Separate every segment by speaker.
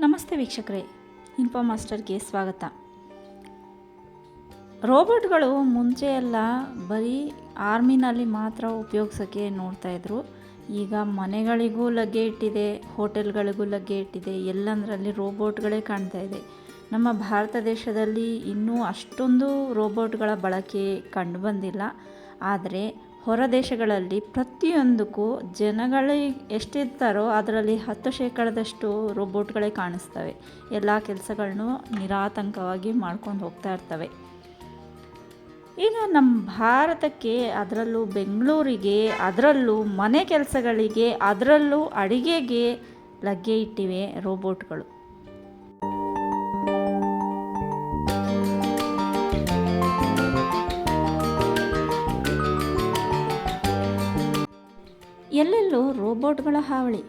Speaker 1: ನಮಸ್ತೆ ವೀಕ್ಷಕರೇ ಇನ್ಫೋ ಮಾಸ್ಟರ್ಗೆ ಸ್ವಾಗತ. ರೋಬೋಟ್ಗಳು ಮುಂಚೆ ಎಲ್ಲ ಬರೀ ಆರ್ಮಿನಲ್ಲಿ ಮಾತ್ರ ಉಪಯೋಗಿಸೋಕ್ಕೆ ನೋಡ್ತಾ ಇದ್ರು. ಈಗ ಮನೆಗಳಿಗೂ ಲಗ್ಗೆ ಇಟ್ಟಿದೆ ಹೋಟೆಲ್ಗಳಿಗೂ ಲಗ್ಗೆ ಇಟ್ಟಿದೆ ಎಲ್ಲಂದರಲ್ಲಿ ರೋಬೋಟ್ಗಳೇ ಕಾಣ್ತಾ ಇದೆ. ನಮ್ಮ ಭಾರತ ದೇಶದಲ್ಲಿ ಇನ್ನೂ ಅಷ್ಟೊಂದು ರೋಬೋಟ್ಗಳ ಬಳಕೆ ಕಂಡುಬಂದಿಲ್ಲ ಆದರೆ ಹೊರ ದೇಶಗಳಲ್ಲಿ ಪ್ರತಿಯೊಂದಕ್ಕೂ ಜನಗಳೇ ಎಷ್ಟಿರ್ತಾರೋ ಅದರಲ್ಲಿ ಹತ್ತು ಶೇಕಡದಷ್ಟು ರೋಬೋಟ್ಗಳೇ ಕಾಣಿಸ್ತವೆ. ಎಲ್ಲ ಕೆಲಸಗಳನ್ನು ನಿರಾತಂಕವಾಗಿ ಮಾಡ್ಕೊಂಡು ಹೋಗ್ತಾ ಇರ್ತವೆ. ಈಗ ನಮ್ಮ ಭಾರತಕ್ಕೆ ಅದರಲ್ಲೂ ಬೆಂಗಳೂರಿಗೆ, ಅದರಲ್ಲೂ ಮನೆ ಕೆಲಸಗಳಿಗೆ, ಅದರಲ್ಲೂ ಅಡಿಗೆಗೆ ಲಗ್ಗೆ ಇಟ್ಟಿವೆ ರೋಬೋಟ್ಗಳು. ಎಲ್ಲೆಲ್ಲೂ ರೋಬೋಟ್ಗಳ ಹಾವಳಿ.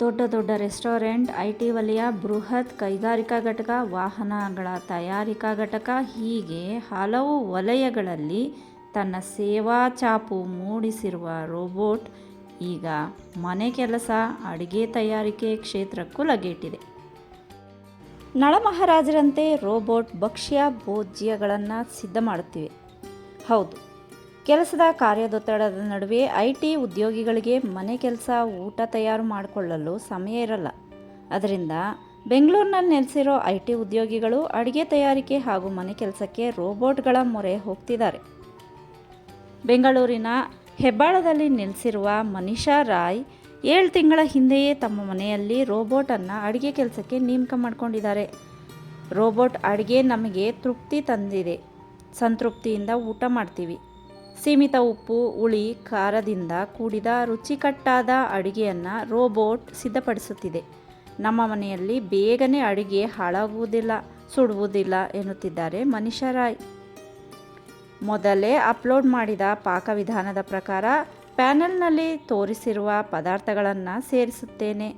Speaker 1: ದೊಡ್ಡ ದೊಡ್ಡ ರೆಸ್ಟೋರೆಂಟ್ ಐ ಟಿ ವಲಯ, ಬೃಹತ್ ಕೈಗಾರಿಕಾ ಘಟಕ, ವಾಹನಗಳ ತಯಾರಿಕಾ ಘಟಕ ಹೀಗೆ ಹಲವು ವಲಯಗಳಲ್ಲಿ ತನ್ನ ಸೇವಾ ಚಾಪು ಮೂಡಿಸಿರುವ ರೋಬೋಟ್ ಈಗ ಮನೆ ಕೆಲಸ, ಅಡುಗೆ ತಯಾರಿಕೆ ಕ್ಷೇತ್ರಕ್ಕೂ ಲಗೇಟಿದೆ. ನಳಮಹಾರಾಜರಂತೆ ರೋಬೋಟ್ ಭಕ್ಷ್ಯ ಭೋಜ್ಯಗಳನ್ನು ಸಿದ್ಧ ಮಾಡುತ್ತಿವೆ. ಹೌದು ಕೆಲಸದ ಕಾರ್ಯದೊತ್ತಡದ ನಡುವೆ ಐ ಟಿ ಉದ್ಯೋಗಿಗಳಿಗೆ ಮನೆ ಕೆಲಸ, ಊಟ ತಯಾರು ಮಾಡಿಕೊಳ್ಳಲು ಸಮಯ ಇರಲ್ಲ. ಅದರಿಂದ ಬೆಂಗಳೂರಿನಲ್ಲಿ ನೆಲೆಸಿರೋ ಐ ಟಿ ಉದ್ಯೋಗಿಗಳು ಅಡುಗೆ ತಯಾರಿಕೆ ಹಾಗೂ ಮನೆ ಕೆಲಸಕ್ಕೆ ರೋಬೋಟ್ಗಳ ಮೊರೆ ಹೋಗ್ತಿದ್ದಾರೆ. ಬೆಂಗಳೂರಿನ ಹೆಬ್ಬಾಳದಲ್ಲಿ ನೆಲೆಸಿರುವ ಮನೀಷಾ ರಾಯ್ ಏಳು ತಿಂಗಳ ಹಿಂದೆಯೇ ತಮ್ಮ ಮನೆಯಲ್ಲಿ ರೋಬೋಟನ್ನು ಅಡುಗೆ ಕೆಲಸಕ್ಕೆ ನೇಮಕ ಮಾಡಿಕೊಂಡಿದ್ದಾರೆ. ರೋಬೋಟ್ ಅಡುಗೆ ನಮಗೆ ತೃಪ್ತಿ ತಂದಿದೆ. ಸಂತೃಪ್ತಿಯಿಂದ ಊಟ ಮಾಡ್ತೀವಿ. ಸೀಮಿತ ಉಪ್ಪು, ಹುಳಿ, ಖಾರದಿಂದ ಕೂಡಿದ ರುಚಿಕಟ್ಟಾದ ಅಡುಗೆಯನ್ನು ರೋಬೋಟ್ ಸಿದ್ಧಪಡಿಸುತ್ತಿದೆ. ನಮ್ಮ ಮನೆಯಲ್ಲಿ ಬೇಗನೆ ಅಡುಗೆ ಹಾಳಾಗುವುದಿಲ್ಲ, ಸುಡುವುದಿಲ್ಲ ಎನ್ನುತ್ತಿದ್ದಾರೆ ಮನೀಷಾ ಮೊದಲೇ ಅಪ್ಲೋಡ್ ಮಾಡಿದ ಪಾಕವಿಧಾನದ ಪ್ರಕಾರ ಪ್ಯಾನೆಲ್ನಲ್ಲಿ ತೋರಿಸಿರುವ ಪದಾರ್ಥಗಳನ್ನು ಸೇರಿಸುತ್ತೇನೆ.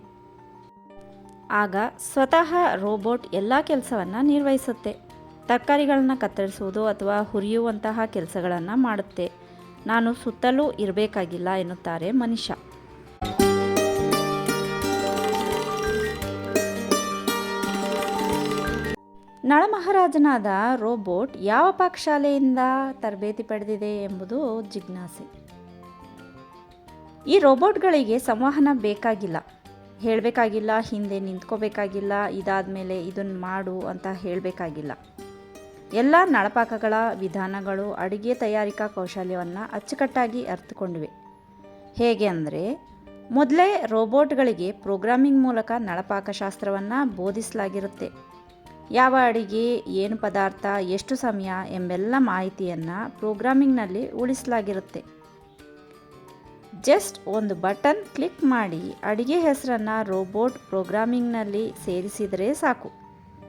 Speaker 1: ಆಗ ಸ್ವತಃ ರೋಬೋಟ್ ಎಲ್ಲ ಕೆಲಸವನ್ನು ನಿರ್ವಹಿಸುತ್ತೆ. ತರಕಾರಿಗಳನ್ನ ಕತ್ತರಿಸುವುದು ಅಥವಾ ಹುರಿಯುವಂತಹ ಕೆಲಸಗಳನ್ನು ಮಾಡುತ್ತೆ. ನಾನು ಸುತ್ತಲೂ ಇರಬೇಕಾಗಿಲ್ಲ ಎನ್ನುತ್ತಾರೆ ಮನುಷ್ಯ ನಳಮಹಾರಾಜನಾದ ರೋಬೋಟ್ ಯಾವ ಪಾಕಶಾಲೆಯಿಂದ ತರಬೇತಿ ಪಡೆದಿದೆ ಎಂಬುದು ಜಿಜ್ಞಾಸೆ. ಈ ರೋಬೋಟ್ಗಳಿಗೆ ಸಂವಹನ ಬೇಕಾಗಿಲ್ಲ. ಹೇಳಬೇಕಾಗಿಲ್ಲ, ಹಿಂದೆ ನಿಂತ್ಕೋಬೇಕಾಗಿಲ್ಲ ಇದಾದ ಮೇಲೆ ಇದನ್ನು ಮಾಡು ಅಂತ ಹೇಳಬೇಕಾಗಿಲ್ಲ. ಎಲ್ಲ ನಳಪಾಕಗಳ ವಿಧಾನಗಳು ಅಡುಗೆ ತಯಾರಿಕಾ ಕೌಶಲ್ಯವನ್ನು ಅಚ್ಚುಕಟ್ಟಾಗಿ ಅರ್ಥಕೊಂಡಿವೆ. ಹೇಗೆ ಅಂದರೆ, ಮೊದಲೇ ರೋಬೋಟ್ಗಳಿಗೆ ಪ್ರೋಗ್ರಾಮಿಂಗ್ ಮೂಲಕ ನಳಪಾಕಶಾಸ್ತ್ರವನ್ನು ಬೋಧಿಸಲಾಗಿರುತ್ತೆ. ಯಾವ ಅಡಿಗೆ, ಏನು ಪದಾರ್ಥ, ಎಷ್ಟು ಸಮಯ ಎಂಬೆಲ್ಲ ಮಾಹಿತಿಯನ್ನು ಪ್ರೋಗ್ರಾಮಿಂಗ್ನಲ್ಲಿ ಉಳಿಸಲಾಗಿರುತ್ತೆ. ಜಸ್ಟ್ ಒಂದು ಬಟನ್ ಕ್ಲಿಕ್ ಮಾಡಿ ಅಡಿಗೆ ಹೆಸರನ್ನು ರೋಬೋಟ್ ಪ್ರೋಗ್ರಾಮಿಂಗ್ನಲ್ಲಿ ಸೇರಿಸಿದರೆ ಸಾಕು.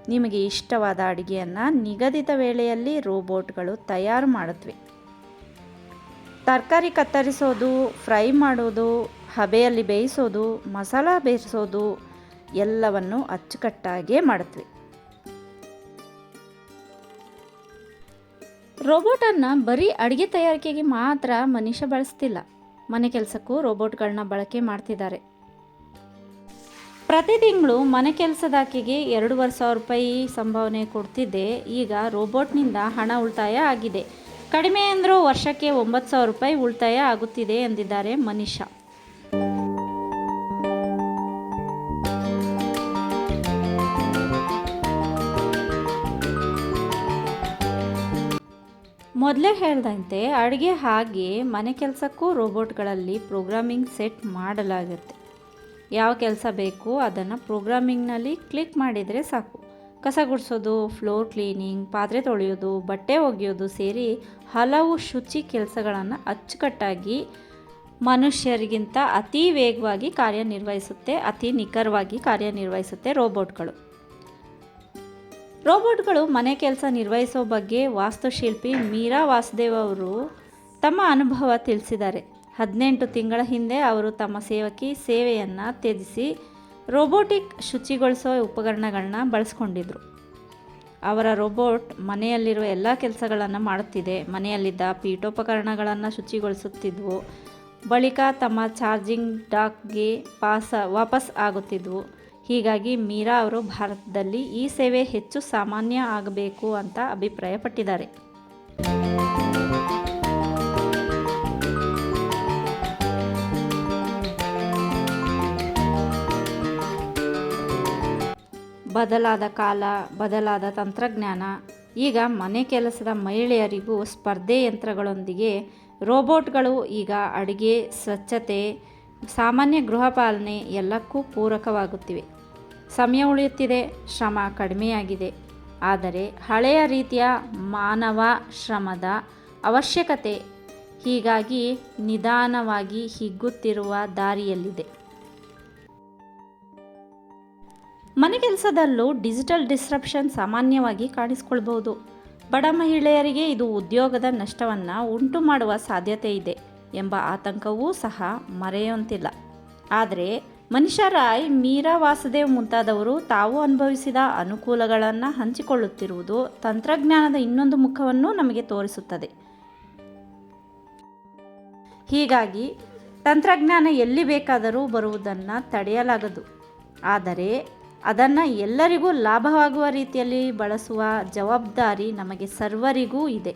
Speaker 1: ನಿಮಗೆ ಇಷ್ಟವಾದ ಅಡುಗೆಯನ್ನು ನಿಗದಿತ ವೇಳೆಯಲ್ಲಿ ರೋಬೋಟ್ಗಳು ತಯಾರು ಮಾಡುತ್ತವೆ ತರಕಾರಿ ಕತ್ತರಿಸೋದು, ಫ್ರೈ ಮಾಡೋದು, ಹಬೆಯಲ್ಲಿ ಬೇಯಿಸೋದು, ಮಸಾಲ ಬೇಯಿಸೋದು ಎಲ್ಲವನ್ನು ಅಚ್ಚುಕಟ್ಟಾಗೇ ಮಾಡುತ್ತವೆ ರೋಬೋಟನ್ನು ಬರೀ ಅಡುಗೆ ತಯಾರಿಕೆಗೆ ಮಾತ್ರ ಮನುಷ್ಯ ಬಳಸ್ತಿಲ್ಲ. ಮನೆ ಕೆಲಸಕ್ಕೂ ರೋಬೋಟ್ಗಳನ್ನ ಬಳಕೆ ಮಾಡ್ತಿದ್ದಾರೆ. ಪ್ರತಿ ತಿಂಗಳು ಮನೆ ಕೆಲಸದಾಕೆಗೆ ಎರಡೂವರೆ ಸಾವಿರ ರೂಪಾಯಿ ಸಂಭಾವನೆ ಕೊಡ್ತಿದ್ದೆ. ಈಗ ರೋಬೋಟ್ನಿಂದ ಹಣ ಉಳಿತಾಯ ಆಗಿದೆ. ಕಡಿಮೆ ಅಂದರೂ ವರ್ಷಕ್ಕೆ ಒಂಬತ್ತು ಸಾವಿರ ರೂಪಾಯಿ ಉಳಿತಾಯ ಆಗುತ್ತಿದೆ ಎಂದಿದ್ದಾರೆ ಮನೀಷಾ. ಮೊದಲೇ ಹೇಳ್ದಂತೆ ಅಡುಗೆ ಹಾಗೆ ಮನೆ ಕೆಲಸಕ್ಕೂ ರೋಬೋಟ್ಗಳಲ್ಲಿ ಪ್ರೋಗ್ರಾಮಿಂಗ್ ಸೆಟ್ ಮಾಡಲಾಗುತ್ತೆ ಯಾವ ಕೆಲಸ ಬೇಕು ಅದನ್ನು ಪ್ರೋಗ್ರಾಮಿಂಗ್ನಲ್ಲಿ ಕ್ಲಿಕ್ ಮಾಡಿದರೆ ಸಾಕು. ಕಸ ಗುಡಿಸೋದು, ಫ್ಲೋರ್ ಕ್ಲೀನಿಂಗ್, ಪಾತ್ರೆ ತೊಳೆಯೋದು, ಬಟ್ಟೆ ಒಗೆಯೋದು ಸೇರಿ ಹಲವು ಶುಚಿ ಕೆಲಸಗಳನ್ನು ಅಚ್ಚುಕಟ್ಟಾಗಿ ಮನುಷ್ಯರಿಗಿಂತ ಅತಿ ವೇಗವಾಗಿ ಕಾರ್ಯನಿರ್ವಹಿಸುತ್ತೆ, ಅತಿ ನಿಖರವಾಗಿ ಕಾರ್ಯನಿರ್ವಹಿಸುತ್ತೆ ರೋಬೋಟ್ಗಳು. ರೋಬೋಟ್ಗಳು ಮನೆ ಕೆಲಸ ನಿರ್ವಹಿಸೋ ಬಗ್ಗೆ ವಾಸ್ತುಶಿಲ್ಪಿ ಮೀರಾ ವಾಸುದೇವ್ ಅವರು ತಮ್ಮ ಅನುಭವ ತಿಳಿಸಿದ್ದಾರೆ. ಹದಿನೆಂಟು ತಿಂಗಳ ಹಿಂದೆ ಅವರು ತಮ್ಮ ಸೇವಕಿ ಸೇವೆಯನ್ನು ತ್ಯಜಿಸಿ ರೋಬೋಟಿಕ್ ಶುಚಿಗೊಳಿಸೋ ಉಪಕರಣಗಳನ್ನ ಬಳಸ್ಕೊಂಡಿದ್ರು. ಅವರ ರೋಬೋಟ್ ಮನೆಯಲ್ಲಿರುವ ಎಲ್ಲ ಕೆಲಸಗಳನ್ನು ಮಾಡುತ್ತಿದೆ. ಮನೆಯಲ್ಲಿದ್ದ ಪೀಠೋಪಕರಣಗಳನ್ನು ಶುಚಿಗೊಳಿಸುತ್ತಿದ್ವು. ಬಳಿಕ ತಮ್ಮ ಚಾರ್ಜಿಂಗ್ ಡಾಕ್ಗೆ ಪಾಸ ವಾಪಸ್ ಆಗುತ್ತಿದ್ವು. ಹೀಗಾಗಿ ಮೀರಾ ಅವರು ಭಾರತದಲ್ಲಿ ಈ ಸೇವೆ ಹೆಚ್ಚು ಸಾಮಾನ್ಯ ಆಗಬೇಕು ಅಂತ ಅಭಿಪ್ರಾಯಪಟ್ಟಿದ್ದಾರೆ. ಬದಲಾದ ಕಾಲ, ಬದಲಾದ ತಂತ್ರಜ್ಞಾನ, ಈಗ ಮನೆ ಕೆಲಸದ ಮಹಿಳೆಯರಿಗೂ ಸ್ಪರ್ಧೆ ಯಂತ್ರಗಳೊಂದಿಗೆ ರೋಬೋಟ್ಗಳು ಈಗ ಅಡುಗೆ, ಸ್ವಚ್ಛತೆ, ಸಾಮಾನ್ಯ ಗೃಹಪಾಲನೆ ಎಲ್ಲಕ್ಕೂ ಪೂರಕವಾಗುತ್ತಿವೆ. ಸಮಯ ಉಳಿಯುತ್ತಿದೆ, ಶ್ರಮ ಕಡಿಮೆಯಾಗಿದೆ. ಆದರೆ ಹಳೆಯ ರೀತಿಯ ಮಾನವ ಶ್ರಮದ ಅವಶ್ಯಕತೆ ಹೀಗಾಗಿ ನಿಧಾನವಾಗಿ ಹಿಗ್ಗುತ್ತಿರುವ ದಾರಿಯಲ್ಲಿದೆ. ಮನೆ ಕೆಲಸದಲ್ಲೂ ಡಿಜಿಟಲ್ ಡಿಸ್ರಪ್ಷನ್ ಸಾಮಾನ್ಯವಾಗಿ ಕಾಣಿಸ್ಕೊಳ್ಬಹುದು. ಬಡ ಮಹಿಳೆಯರಿಗೆ ಇದು ಉದ್ಯೋಗದ ನಷ್ಟವನ್ನು ಉಂಟು ಮಾಡುವ ಸಾಧ್ಯತೆ ಇದೆ ಎಂಬ ಆತಂಕವೂ ಸಹ ಮರೆಯುವಂತಿಲ್ಲ ಆದರೆ ಮನಿಷಾ ರಾಯ್, ಮೀರಾ ವಾಸುದೇವ್ ಮುಂತಾದವರು ತಾವು ಅನುಭವಿಸಿದ ಅನುಕೂಲಗಳನ್ನು ಹಂಚಿಕೊಳ್ಳುತ್ತಿರುವುದು ತಂತ್ರಜ್ಞಾನದ ಇನ್ನೊಂದು ಮುಖವನ್ನು ನಮಗೆ ತೋರಿಸುತ್ತದೆ. ಹೀಗಾಗಿ ತಂತ್ರಜ್ಞಾನ ಎಲ್ಲಿ ಬೇಕಾದರೂ ಬರುವುದನ್ನು ತಡೆಯಲಾಗದು. ಆದರೆ ಅದನ್ನು ಎಲ್ಲರಿಗೂ ಲಾಭವಾಗುವ ರೀತಿಯಲ್ಲಿ ಬಳಸುವ ಜವಾಬ್ದಾರಿ ನಮಗೆ ಸರ್ವರಿಗೂ ಇದೆ.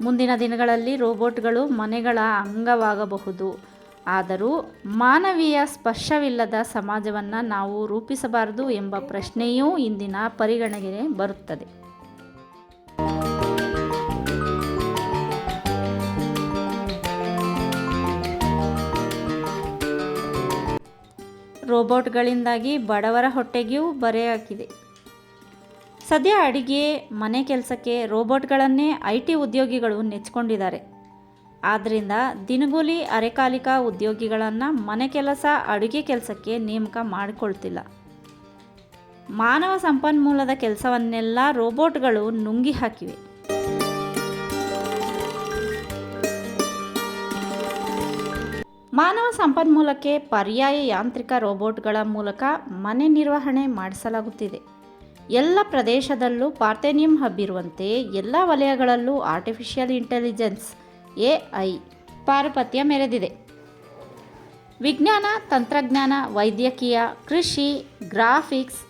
Speaker 1: ಮುಂದಿನ ದಿನಗಳಲ್ಲಿ ರೋಬೋಟ್ಗಳು ಮನೆಗಳ ಅಂಗವಾಗಬಹುದು. ಆದರೂ ಮಾನವೀಯ ಸ್ಪರ್ಶವಿಲ್ಲದ ಸಮಾಜವನ್ನು ನಾವು ರೂಪಿಸಬಾರದು ಎಂಬ ಪ್ರಶ್ನೆಯೂ ಇಂದಿನ ಪರಿಗಣನೆಗೆ ಬರುತ್ತದೆ. ರೋಬೋಟ್ಗಳಿಂದಾಗಿ ಬಡವರ ಹೊಟ್ಟೆಗೂ ಬರೆಯಾಗಿದೆ ಸದ್ಯ ಅಡಿಗೆ, ಮನೆ ಕೆಲಸಕ್ಕೆ ರೋಬೋಟ್ಗಳನ್ನೇ ಐ ಟಿ ಉದ್ಯೋಗಿಗಳು ನೆಚ್ಕೊಂಡಿದ್ದಾರೆ. ಆದ್ದರಿಂದ ದಿನಗೂಲಿ ಅರೆಕಾಲಿಕ ಉದ್ಯೋಗಿಗಳನ್ನು ಮನೆ ಕೆಲಸ, ಅಡುಗೆ ಕೆಲಸಕ್ಕೆ ನೇಮಕ ಮಾಡಿಕೊಳ್ತಿಲ್ಲ. ಮಾನವ ಸಂಪನ್ಮೂಲದ ಕೆಲಸವನ್ನೆಲ್ಲ ರೋಬೋಟ್ಗಳು ನುಂಗಿ ಹಾಕಿವೆ. ಮಾನವ ಸಂಪನ್ಮೂಲಕ್ಕೆ ಪರ್ಯಾಯ ಯಾಂತ್ರಿಕ ರೋಬೋಟ್ಗಳ ಮೂಲಕ ಮನೆ ನಿರ್ವಹಣೆ ಮಾಡಿಸಲಾಗುತ್ತಿದೆ. ಎಲ್ಲ ಪ್ರದೇಶದಲ್ಲೂ ಪಾರ್ಥೇನಿಯಂ ಹಬ್ ಇರುವಂತೆ ಎಲ್ಲ ವಲಯಗಳಲ್ಲೂ ಆರ್ಟಿಫಿಷಿಯಲ್ ಇಂಟೆಲಿಜೆನ್ಸ್ ಎ ಐ ಪಾರುಪತ್ಯ ಮೆರೆದಿದೆ. ವಿಜ್ಞಾನ, ತಂತ್ರಜ್ಞಾನ, ವೈದ್ಯಕೀಯ, ಕೃಷಿ, ಗ್ರಾಫಿಕ್ಸ್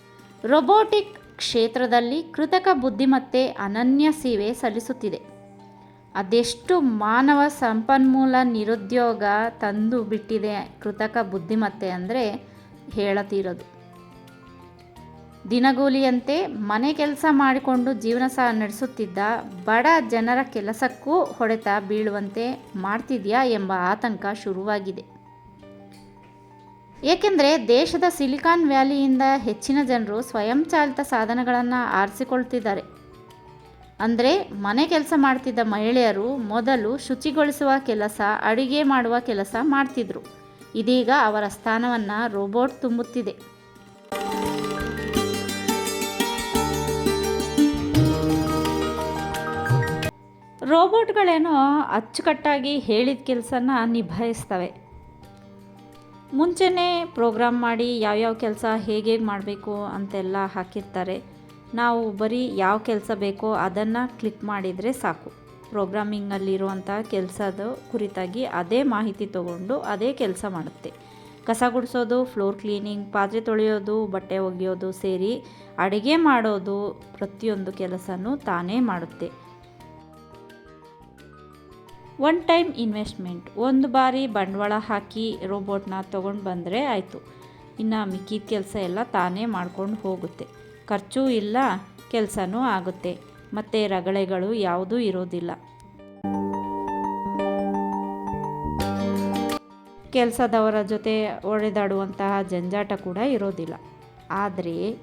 Speaker 1: ರೊಬೋಟಿಕ್ ಕ್ಷೇತ್ರದಲ್ಲಿ ಕೃತಕ ಬುದ್ಧಿಮತ್ತೆ ಅನನ್ಯ ಸೇವೆ ಸಲ್ಲಿಸುತ್ತಿದೆ. ಅದೆಷ್ಟು ಮಾನವ ಸಂಪನ್ಮೂಲ ನಿರುದ್ಯೋಗ ತಂದು ಬಿಟ್ಟಿದೆ ಕೃತಕ ಬುದ್ಧಿಮತ್ತೆ ಅಂದರೆ ಹೇಳತಿರೋದು. ದಿನಗೂಲಿಯಂತೆ ಮನೆ ಕೆಲಸ ಮಾಡಿಕೊಂಡು ಜೀವನ ಸಹ ನಡೆಸುತ್ತಿದ್ದ ಬಡ ಜನರ ಕೆಲಸಕ್ಕೂ ಹೊಡೆತ ಬೀಳುವಂತೆ ಮಾಡ್ತಿದೆಯಾ ಎಂಬ ಆತಂಕ ಶುರುವಾಗಿದೆ. ಏಕೆಂದರೆ ದೇಶದ ಸಿಲಿಕಾನ್ ವ್ಯಾಲಿಯಿಂದ ಹೆಚ್ಚಿನ ಜನರು ಸ್ವಯಂಚಾಲಿತ ಸಾಧನಗಳನ್ನು ಆರಿಸಿಕೊಳ್ತಿದ್ದಾರೆ. ಅಂದರೆ ಮನೆ ಕೆಲಸ ಮಾಡ್ತಿದ್ದ ಮಹಿಳೆಯರು ಮೊದಲು ಶುಚಿಗೊಳಿಸುವ ಕೆಲಸ, ಅಡುಗೆ ಮಾಡುವ ಕೆಲಸ ಮಾಡ್ತಿದ್ರು. ಇದೀಗ ಅವರ ಸ್ಥಾನವನ್ನು ರೋಬೋಟ್ ತುಂಬುತ್ತಿದೆ. ರೋಬೋಟ್ಗಳೇನೋ ಅಚ್ಚುಕಟ್ಟಾಗಿ ಹೇಳಿದ ಕೆಲಸನ ನಿಭಾಯಿಸ್ತವೆ. ಮುಂಚೆನೇ ಪ್ರೋಗ್ರಾಮ್ ಮಾಡಿ ಯಾವ್ಯಾವ ಕೆಲಸ ಹೇಗೆ ಮಾಡಬೇಕು ಅಂತೆಲ್ಲ ಹಾಕಿರ್ತಾರೆ. ನಾವು ಬರೀ ಯಾವ ಕೆಲಸ ಬೇಕೋ ಅದನ್ನು ಕ್ಲಿಕ್ ಮಾಡಿದರೆ ಸಾಕು. ಪ್ರೋಗ್ರಾಮಿಂಗಲ್ಲಿರುವಂಥ ಕೆಲಸದ ಕುರಿತಾಗಿ ಅದೇ ಮಾಹಿತಿ ತಗೊಂಡು ಅದೇ ಕೆಲಸ ಮಾಡುತ್ತೆ. ಕಸ ಗುಡಿಸೋದು ಫ್ಲೋರ್ ಕ್ಲೀನಿಂಗ್ ಪಾತ್ರೆ ತೊಳೆಯೋದು, ಬಟ್ಟೆ ಒಗೆಯೋದು ಸೇರಿ ಅಡುಗೆ ಮಾಡೋದು ಪ್ರತಿಯೊಂದು ಕೆಲಸನೂ ತಾನೇ ಮಾಡುತ್ತೆ. ಒನ್ ಟೈಮ್ ಇನ್ವೆಸ್ಟ್ಮೆಂಟ್ ಒಂದು ಬಾರಿ ಬಂಡವಾಳ ಹಾಕಿ ರೋಬೋಟ್ನ ತೊಗೊಂಡು ಬಂದರೆ ಆಯಿತು. ಇನ್ನು ಮಿಕ್ಕಿದ ಕೆಲಸ ಎಲ್ಲ ತಾನೇ ಮಾಡ್ಕೊಂಡು ಹೋಗುತ್ತೆ. ಖರ್ಚು ಇಲ್ಲ, ಕೆಲಸನೂ ಆಗುತ್ತೆ. ಮತ್ತು ರಗಳೆಗಳು ಯಾವುದೂ ಇರೋದಿಲ್ಲ. ಕೆಲಸದವರ ಜೊತೆ ಒಡೆದಾಡುವಂತಹ ಜಂಜಾಟ ಕೂಡ ಇರೋದಿಲ್ಲ. ಆದರೆ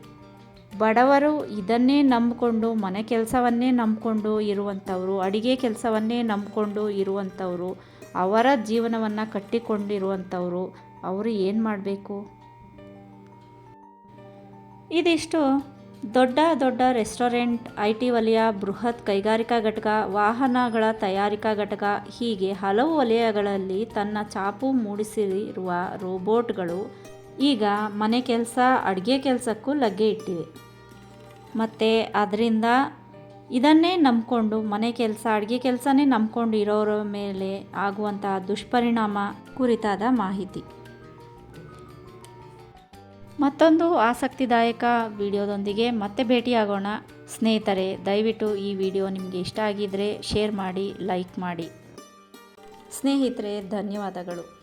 Speaker 1: ಬಡವರು ಇದನ್ನೇ ನಂಬಿಕೊಂಡು, ಮನೆ ಕೆಲಸವನ್ನೇ ನಂಬಿಕೊಂಡು ಇರುವಂಥವರು, ಅಡಿಗೆ ಕೆಲಸವನ್ನೇ ನಂಬಿಕೊಂಡು ಇರುವಂಥವರು, ಅವರ ಜೀವನವನ್ನು ಕಟ್ಟಿಕೊಂಡಿರುವಂಥವರು, ಅವರು ಏನು ಮಾಡಬೇಕು? ಇದಿಷ್ಟು. ದೊಡ್ಡ ದೊಡ್ಡ ರೆಸ್ಟೋರೆಂಟ್ ಐ ಟಿ ವಲಯ, ಬೃಹತ್ ಕೈಗಾರಿಕಾ ಘಟಕ, ವಾಹನಗಳ ತಯಾರಿಕಾ ಘಟಕ, ಹೀಗೆ ಹಲವು ವಲಯಗಳಲ್ಲಿ ತನ್ನ ಚಾಪು ಮೂಡಿಸಿರುವ ರೋಬೋಟ್ಗಳು ಈಗ ಮನೆ ಕೆಲಸ, ಅಡುಗೆ ಕೆಲಸಕ್ಕೂ ಲಗ್ಗೆ ಇಟ್ಟಿವೆ. ಮತ್ತು ಅದರಿಂದ ಇದನ್ನೇ ನಂಬಿಕೊಂಡು ಮನೆ ಕೆಲಸ, ಅಡುಗೆ ಕೆಲಸನೇ ನಂಬ್ಕೊಂಡು ಇರೋರ ಮೇಲೆ ಆಗುವಂತಹ ದುಷ್ಪರಿಣಾಮ ಕುರಿತಾದ ಮಾಹಿತಿ. ಮತ್ತೊಂದು ಆಸಕ್ತಿದಾಯಕ ವಿಡಿಯೋದೊಂದಿಗೆ ಮತ್ತೆ ಭೇಟಿಯಾಗೋಣ. ಸ್ನೇಹಿತರೆ, ದಯವಿಟ್ಟು ಈ ವಿಡಿಯೋ ನಿಮಗೆ ಇಷ್ಟ ಆಗಿದ್ದರೆ ಶೇರ್ ಮಾಡಿ, ಲೈಕ್ ಮಾಡಿ. ಸ್ನೇಹಿತರೆ, ಧನ್ಯವಾದಗಳು.